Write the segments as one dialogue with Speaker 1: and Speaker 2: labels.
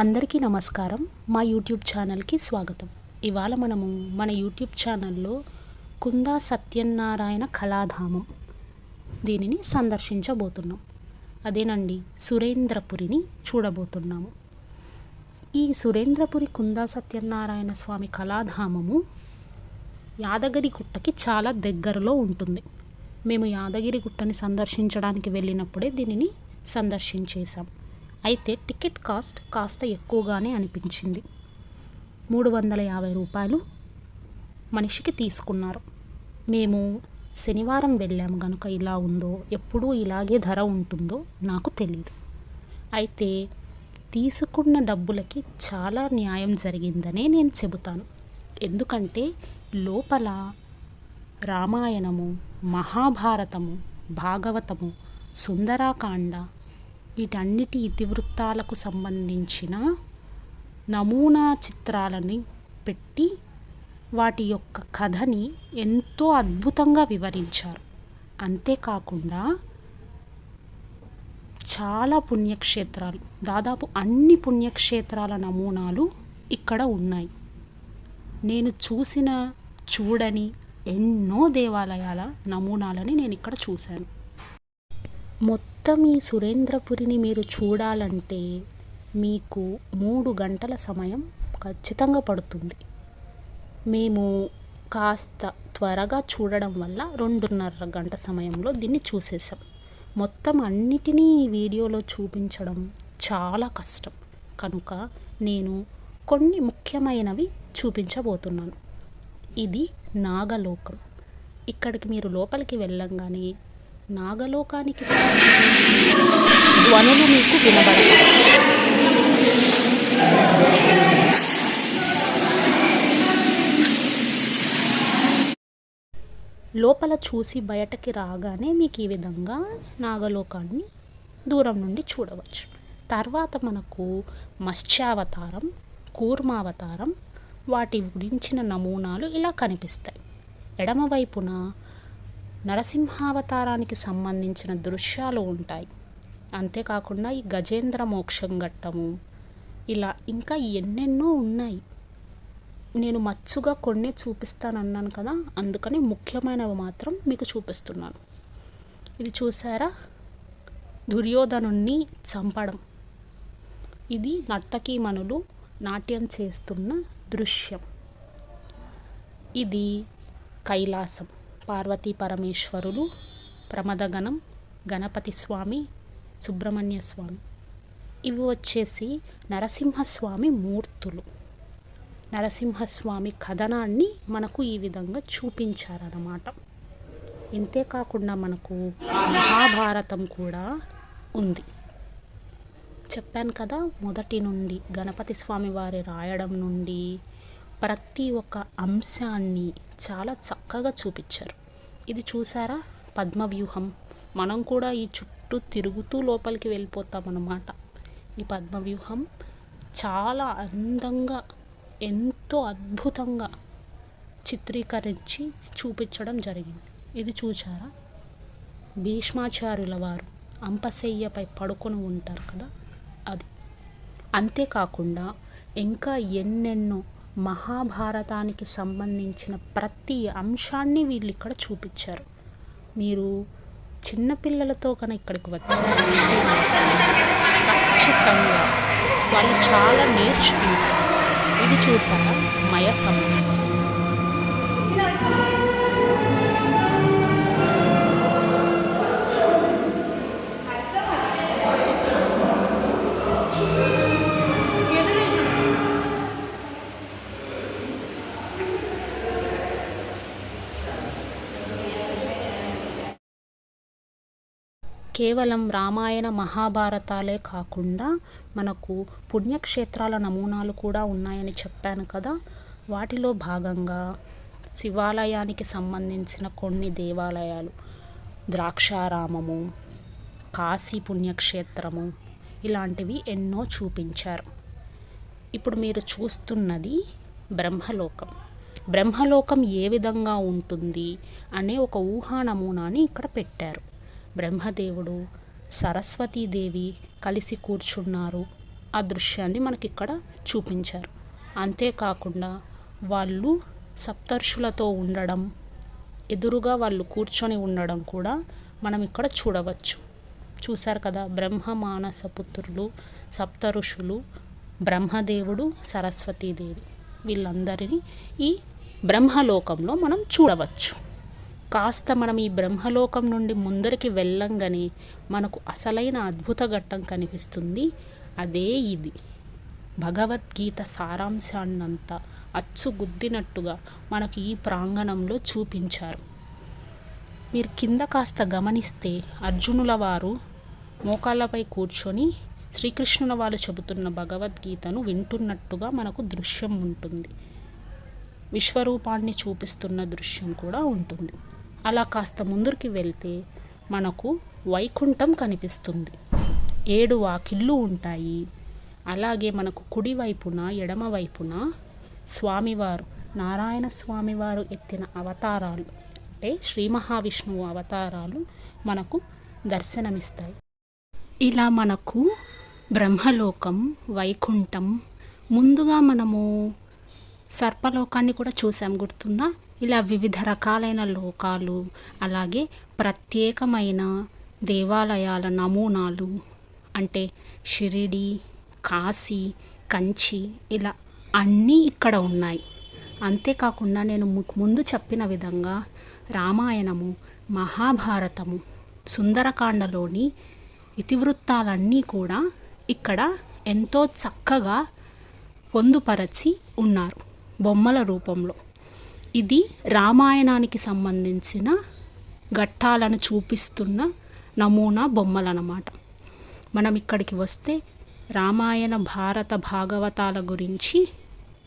Speaker 1: అందరికీ నమస్కారం. మా యూట్యూబ్ ఛానల్కి స్వాగతం. ఇవాళ మనము మన యూట్యూబ్ ఛానల్లో కుందా సత్యనారాయణ కళాధామం దీనిని సందర్శించబోతున్నాం. అదేనండి సురేంద్రపురిని చూడబోతున్నాము. ఈ సురేంద్రపురి కుందా సత్యనారాయణ స్వామి కళాధామము యాదగిరిగుట్టకి చాలా దగ్గరలో ఉంటుంది. మేము యాదగిరిగుట్టని సందర్శించడానికి వెళ్ళినప్పుడే దీనిని సందర్శించేశాం. అయితే టికెట్ కాస్ట్ కాస్త ఎక్కువగానే అనిపించింది. మూడు వందల యాభై రూపాయలు మనిషికి తీసుకున్నారు. మేము శనివారం వెళ్ళాము కనుక ఇలా ఉందో ఎప్పుడూ ఇలాగే ధర ఉంటుందో నాకు తెలియదు అయితే తీసుకున్న డబ్బులకి చాలా న్యాయం జరిగిందనే నేను చెబుతాను. ఎందుకంటే లోపల రామాయణము మహాభారతము భాగవతము సుందరాకాండ వీటన్నిటి ఇతివృత్తాలకు సంబంధించిన నమూనా చిత్రాలని పెట్టి వాటి యొక్క కథని ఎంతో అద్భుతంగా వివరించారు. అంతేకాకుండా చాలా పుణ్యక్షేత్రాలు దాదాపు అన్ని పుణ్యక్షేత్రాల నమూనాలు ఇక్కడ ఉన్నాయి. నేను చూసిన చూడని ఎన్నో దేవాలయాల నమూనాలని నేను ఇక్కడ చూశాను. మొత్తం ఈ సురేంద్రపురిని మీరు చూడాలంటే మీకు మూడు గంటల సమయం ఖచ్చితంగా పడుతుంది. మేము కాస్త త్వరగా చూడడం వల్ల రెండున్నర గంట సమయంలో దీన్ని చూసేసాం మొత్తం అన్నిటినీ ఈ వీడియోలో చూపించడం చాలా కష్టం. కనుక నేను కొన్ని ముఖ్యమైనవి చూపించబోతున్నాను. ఇది నాగలోకం. ఇక్కడికి మీరు లోపలికి వెళ్ళంగానే నాగలోకానికి ధ్వనులు మీకు వినబడతాయి. లోపల చూసి బయటకి రాగానే మీకు ఈ విధంగా నాగలోకాన్ని దూరం నుండి చూడవచ్చు. తర్వాత మనకు మత్స్యావతారం కూర్మావతారం వాటి గురించిన నమూనాలు ఇలా కనిపిస్తాయి. ఎడమవైపున నరసింహావతారానికి సంబంధించిన దృశ్యాలు ఉంటాయి. అంతేకాకుండా ఈ గజేంద్ర మోక్షం ఘట్టము ఇలా ఇంకా ఎన్నెన్నో ఉన్నాయి. నేను మచ్చుగా కొన్ని చూపిస్తానన్నాను కదా అందుకని ముఖ్యమైనవి మాత్రం మీకు చూపిస్తున్నాను. ఇది చూసారా దుర్యోధనుణ్ణి చంపడం. ఇది నర్తకీమణులు నాట్యం చేస్తున్న దృశ్యం. ఇది కైలాసం. పార్వతీ పరమేశ్వరులు ప్రమదగణం గణపతి స్వామి సుబ్రహ్మణ్య స్వామి. ఇవి వచ్చేసి నరసింహస్వామి మూర్తులు. నరసింహస్వామి కథనాన్ని మనకు ఈ విధంగా చూపించారన్నమాట. ఇంతేకాకుండా మనకు మహాభారతం కూడా ఉంది. చెప్పాను కదా మొదటి నుండి గణపతి స్వామి వారి రాయడం నుండి ప్రతి ఒక్క అంశాన్ని చాలా చక్కగా చూపించారు. ఇది చూసారా? పద్మవ్యూహం. మనం కూడా ఈ చుట్టూ తిరుగుతూ లోపలికి వెళ్ళిపోతామన్నమాట. ఈ పద్మవ్యూహం చాలా అందంగా ఎంతో అద్భుతంగా చిత్రీకరించి చూపించడం జరిగింది. ఇది చూచారా భీష్మాచార్యుల వారు అంపశయ్యపై పడుకొని ఉంటారు కదా? అది. అంతేకాకుండా ఇంకా ఎన్నెన్నో మహాభారతానికి సంబంధించిన ప్రతి అంశాన్ని వీళ్ళు ఇక్కడ చూపించారు. మీరు చిన్నపిల్లలతో కనుక ఇక్కడికి వచ్చారంటే ఖచ్చితంగా వాళ్ళు చాలా నేర్చుకుంటారు ఇది చూసారా? మయసం కేవలం రామాయణ మహాభారతాలే కాకుండా మనకు పుణ్యక్షేత్రాల నమూనాలు కూడా ఉన్నాయని చెప్పాను కదా. వాటిలో భాగంగా శివాలయానికి సంబంధించిన కొన్ని దేవాలయాలు. ద్రాక్షారామము కాశీ పుణ్యక్షేత్రము ఇలాంటివి ఎన్నో చూపించారు. ఇప్పుడు మీరు చూస్తున్నది బ్రహ్మలోకం. బ్రహ్మలోకం ఏ విధంగా ఉంటుంది అనే ఒక ఊహా నమూనాని ఇక్కడ పెట్టారు. బ్రహ్మదేవుడు సరస్వతీదేవి కలిసి కూర్చున్నారు. ఆ దృశ్యాన్ని మనకి ఇక్కడ చూపించారు. అంతేకాకుండా వాళ్ళు సప్తర్షులతో ఉండడం ఎదురుగా వాళ్ళు కూర్చొని ఉండడం కూడా మనం ఇక్కడ చూడవచ్చు. చూశారు కదా బ్రహ్మ మానస పుత్రులు సప్త ఋషులు బ్రహ్మదేవుడు సరస్వతీదేవి. వీళ్ళందరినీ ఈ బ్రహ్మలోకంలో మనం చూడవచ్చు. కాస్త మనం ఈ బ్రహ్మలోకం నుండి ముందరికి వెళ్ళంగానే మనకు అసలైన అద్భుత ఘట్టం కనిపిస్తుంది. అదే ఇది. భగవద్గీత సారాంశాన్నంతా అచ్చుగుద్దినట్టుగా మనకు ఈ ప్రాంగణంలో చూపించారు. మీరు కింద కాస్త గమనిస్తే అర్జునుల వారు మోకాళ్ళపై కూర్చొని శ్రీకృష్ణుల వారు చెబుతున్న భగవద్గీతను వింటున్నట్టుగా మనకు దృశ్యం ఉంటుంది. విశ్వరూపాన్ని చూపిస్తున్న దృశ్యం కూడా ఉంటుంది. అలా కాస్త ముందరికి వెళ్తే మనకు వైకుంఠం కనిపిస్తుంది. ఏడు వాకిళ్ళు ఉంటాయి. అలాగే మనకు కుడివైపున ఎడమవైపున ఎడమ వైపున స్వామివారు నారాయణ స్వామివారు ఎత్తిన అవతారాలు అంటే శ్రీ మహావిష్ణువు అవతారాలు మనకు దర్శనమిస్తాయి. ఇలా మనకు బ్రహ్మలోకం వైకుంఠం ముందుగా మనము సర్పలోకాన్ని కూడా చూసాం గుర్తుందా? ఇలా వివిధ రకాలైన లోకాలు అలాగే ప్రత్యేకమైన దేవాలయాల నమూనాలు అంటే షిరిడి కాశీ కంచి ఇలా అన్నీ ఇక్కడ ఉన్నాయి. అంతేకాకుండా నేను ముందు చెప్పిన విధంగా రామాయణము మహాభారతము సుందరకాండలోని ఇతివృత్తాలన్నీ కూడా ఇక్కడ ఎంతో చక్కగా పొందుపరచి ఉన్నారు బొమ్మల రూపంలో. ఇది రామాయణానికి సంబంధించిన ఘట్టాలను చూపిస్తున్న నమూనా బొమ్మలన్నమాట. మనం ఇక్కడికి వస్తే రామాయణ భారత భాగవతాల గురించి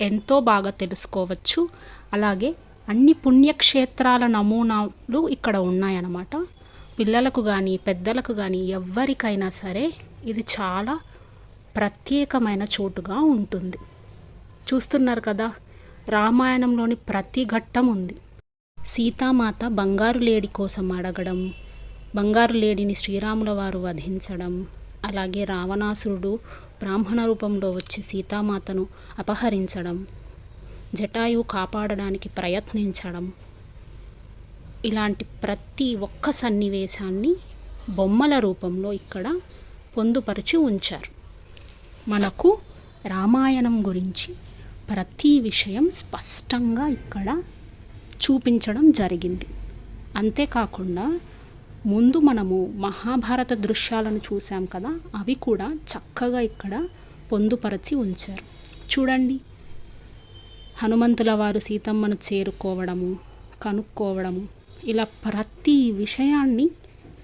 Speaker 1: ఎంతో బాగా తెలుసుకోవచ్చు. అలాగే అన్ని పుణ్యక్షేత్రాల నమూనాలు ఇక్కడ ఉన్నాయన్నమాట. పిల్లలకు కానీ పెద్దలకు కానీ ఎవ్వరికైనా సరే ఇది చాలా ప్రత్యేకమైన చోటుగా ఉంటుంది. చూస్తున్నారు కదా రామాయణంలోని ప్రతి ఘట్టం ఉంది. సీతామాత బంగారు లేడి కోసం అడగడం బంగారు లేడిని శ్రీరాముల వారు వధించడం అలాగే రావణాసురుడు బ్రాహ్మణ రూపంలో వచ్చి సీతామాతను అపహరించడం జటాయు కాపాడడానికి ప్రయత్నించడం. ఇలాంటి ప్రతి ఒక్క సన్నివేశాన్ని బొమ్మల రూపంలో ఇక్కడ పొందుపరిచి ఉంచారు. మనకు రామాయణం గురించి ప్రతి విషయం స్పష్టంగా ఇక్కడ చూపించడం జరిగింది. అంతేకాకుండా ముందు మనము మహాభారత దృశ్యాలను చూసాం కదా అవి కూడా చక్కగా ఇక్కడ పొందుపరచి ఉంచారు. చూడండి. హనుమంతుల వారు సీతమ్మను చేరుకోవడము కనుక్కోవడము ఇలా ప్రతి విషయాన్ని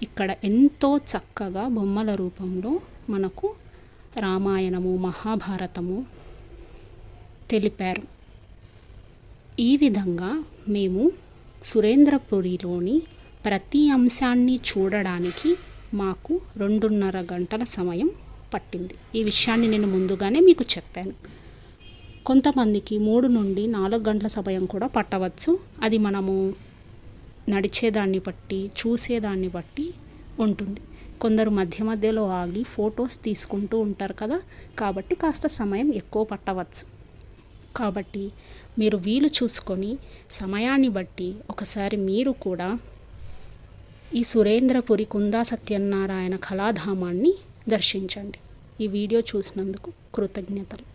Speaker 1: ఇక్కడ ఎంతో చక్కగా బొమ్మల రూపంలో మనకు రామాయణము మహాభారతము తెలిపారు. ఈ విధంగా మేము సురేంద్రపురిలోని ప్రతి అంశాన్ని చూడడానికి మాకు రెండున్నర గంటల సమయం పట్టింది. ఈ విషయాన్ని నేను ముందుగానే మీకు చెప్పాను. కొంతమందికి మూడు నుండి నాలుగు గంటల సమయం కూడా పట్టవచ్చు. అది మనము నడిచేదాన్ని బట్టి చూసేదాన్ని బట్టి ఉంటుంది. కొందరు మధ్య మధ్యలో ఆగి ఫొటోస్ తీసుకుంటూ ఉంటారు కదా. కాబట్టి కాస్త సమయం ఎక్కువ పట్టవచ్చు. కాబట్టి మీరు వీలు చూసుకొని సమయాన్ని బట్టి ఒకసారి మీరు కూడా ఈ సురేంద్రపురి కుందా సత్యనారాయణ కళాధామాన్ని దర్శించండి. ఈ వీడియో చూసినందుకు కృతజ్ఞతలు.